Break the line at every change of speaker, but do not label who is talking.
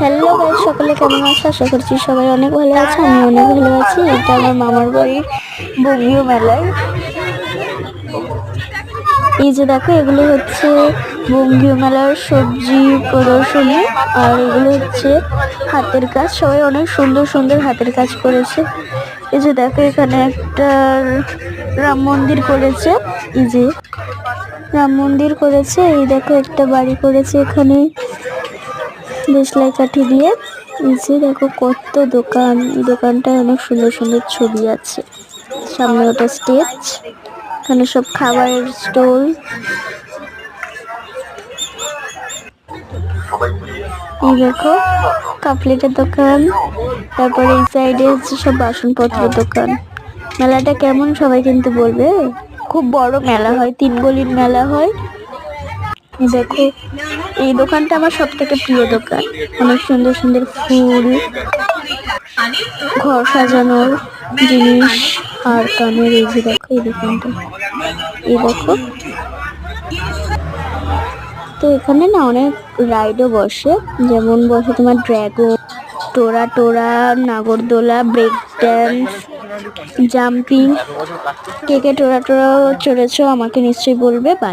Hello guys সকলে কেমন আছো? আশা করছি সবাই অনেক ভালো আছে আমি অনেক ভালো আছি। এটা আমার মামার বাড়ির বঙ্গীয় মেলায়। এই যে দেখো, এগুলো হচ্ছে বঙ্গীয় মেলার সবজি প্রদর্শনী, আর এগুলো হচ্ছে হাতের কাজ। সবাই অনেক সুন্দর সুন্দর হাতের কাজ করেছে। এই যে দেখো, এখানে একটা রাম মন্দির করেছে। এই যে রাম মন্দির করেছে, এই দেখো, একটা বাড়ি করেছে এখানে। দেশলাই কাঠি দিয়ে। নিচে দেখো কত দোকান। দোকানটায় অনেক সুন্দর সুন্দর ছবি আছে। সামনে ওটা স্টেজ। এখানে সব খাবারের স্টল। এই দেখো কাপলেটের দোকান। তারপরে এই সাইডে হচ্ছে সব বাসনপত্রের দোকান। মেলাটা কেমন সবাই কিন্তু বলবে? খুব বড় মেলা হয় তিন গলির মেলা হয়। দেখো এই দোকানটা আমার সব থেকে প্রিয় দোকান। অনেক সুন্দর সুন্দর ফুল, ঘর সাজানোর জিনিস, আর কানের এই যে দেখো, এই দোকানটা। এই দেখো। তো এখানে না অনেক রাইডও বসে, যেমন বসে তোমার ড্র্যাগন টোরা টোরা, নাগরদোলা, ব্রেক ড্যান্স, জাম্পিং। কে কে টোরা টোরা চড়েছো আমাকে নিশ্চয়ই বলবে